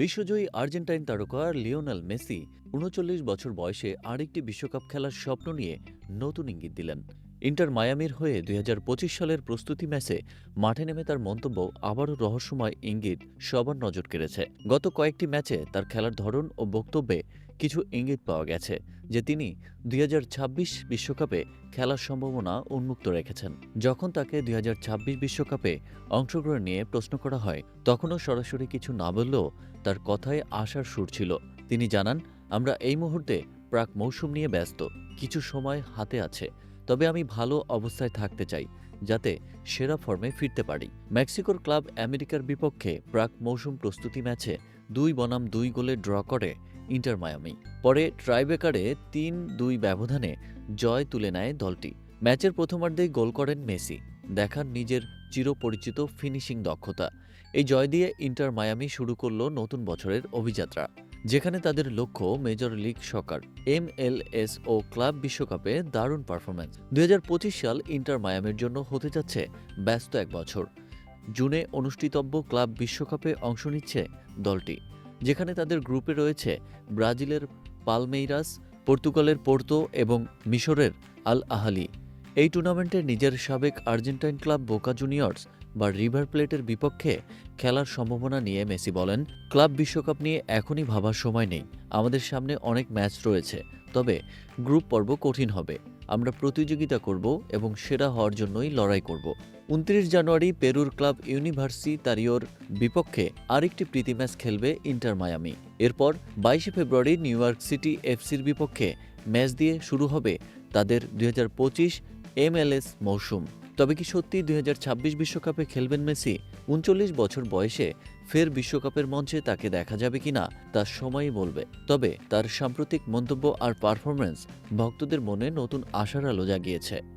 বিশ্বজয়ী Argentine তারকার Lionel Messi উনচল্লিশ বছর বয়সে আরেকটি বিশ্বকাপ খেলার স্বপ্ন নিয়ে নতুন ইঙ্গিত দিলেন। ইন্টার মায়ামির হয়ে দুই হাজার পঁচিশ সালের প্রস্তুতি ম্যাচে মাঠে নেমে তার মন্তব্য আবারও রহস্যময় ইঙ্গিত সবার নজর কেড়েছে। গত কয়েকটি ম্যাচে তার খেলার ধরন ও বক্তব্যে কিছু ইঙ্গিত পাওয়া গেছে, যে তিনি দুই বিশ্বকাপে খেলার সম্ভাবনা উন্মুক্ত রেখেছেন। যখন তাকে দুই বিশ্বকাপে অংশগ্রহণ নিয়ে প্রশ্ন করা হয়, তখনও সরাসরি কিছু না বললেও তার কথায় আশার সুর ছিল। তিনি জানান, আমরা এই মুহূর্তে প্রাক মৌসুম নিয়ে ব্যস্ত, কিছু সময় হাতে আছে। তবে আমি ভালো অবস্থায় থাকতে চাই, যাতে সেরা ফর্মে ফিরতে পারি। মেক্সিকোর ক্লাব আমেরিকার বিপক্ষে প্রাক মৌসুম প্রস্তুতি ম্যাচে দুই বনাম দুই গোলে ড্র করে ইন্টার মায়ামি। পরে ট্রাইবেকারে তিন দুই ব্যবধানে জয় তুলে নেয় দলটি। ম্যাচের প্রথমার্ধেই গোল করেন মেসি, দেখান নিজের চিরপরিচিত ফিনিশিং দক্ষতা। এই জয় দিয়ে ইন্টার মায়ামি শুরু করল নতুন বছরের অভিযাত্রা। যেখানে তাদের লক্ষ্য মেজর লিগ সকার এমএলএস ও ক্লাব বিশ্বকাপে দারুণ পারফরম্যান্স। দুই হাজার পঁচিশ সাল ইন্টার মায়ামির জন্য হতে যাচ্ছে ব্যস্ত এক বছর। জুনে অনুষ্ঠিতব্য ক্লাব বিশ্বকাপে অংশ নিচ্ছে দলটি, যেখানে তাদের গ্রুপে রয়েছে ব্রাজিলের পালমেইরাস, পর্তুগালের পোর্তো এবং মিশরের আল আহালি। এই টুর্নামেন্টে নিজের সাবেক আর্জেন্টাইন ক্লাব বোকা জুনিয়র্স বা রিভার প্লেটের বিপক্ষে খেলার সম্ভাবনা নিয়ে মেসি বলেন, ক্লাব বিশ্বকাপ নিয়ে এখনই ভাবার সময় নেই। আমাদের সামনে অনেক ম্যাচ রয়েছে। তবে গ্রুপ পর্ব কঠিন হবে। আমরা প্রতিযোগিতা করব এবং সেরা হওয়ার জন্যই লড়াই করব। উনত্রিশ জানুয়ারি পেরুর ক্লাব ইউনিভার্সি তারিওর বিপক্ষে আরেকটি প্রীতি ম্যাচ খেলবে ইন্টার মায়ামি। এরপর বাইশে ফেব্রুয়ারি নিউ ইয়র্ক সিটি এফসির বিপক্ষে ম্যাচ দিয়ে শুরু হবে তাদের দুই হাজার পঁচিশ এমএলএস মৌসুম। তবে কি সত্যি দুই বিশ্বকাপে খেলবেন মেসি? উনচল্লিশ বছর বয়সে ফের বিশ্বকাপের মঞ্চে তাকে দেখা যাবে কিনা, তা সময়ই বলবে। তবে তার সাম্প্রতিক মন্তব্য আর পারফরমেন্স ভক্তদের মনে নতুন আশার আলো জাগিয়েছে।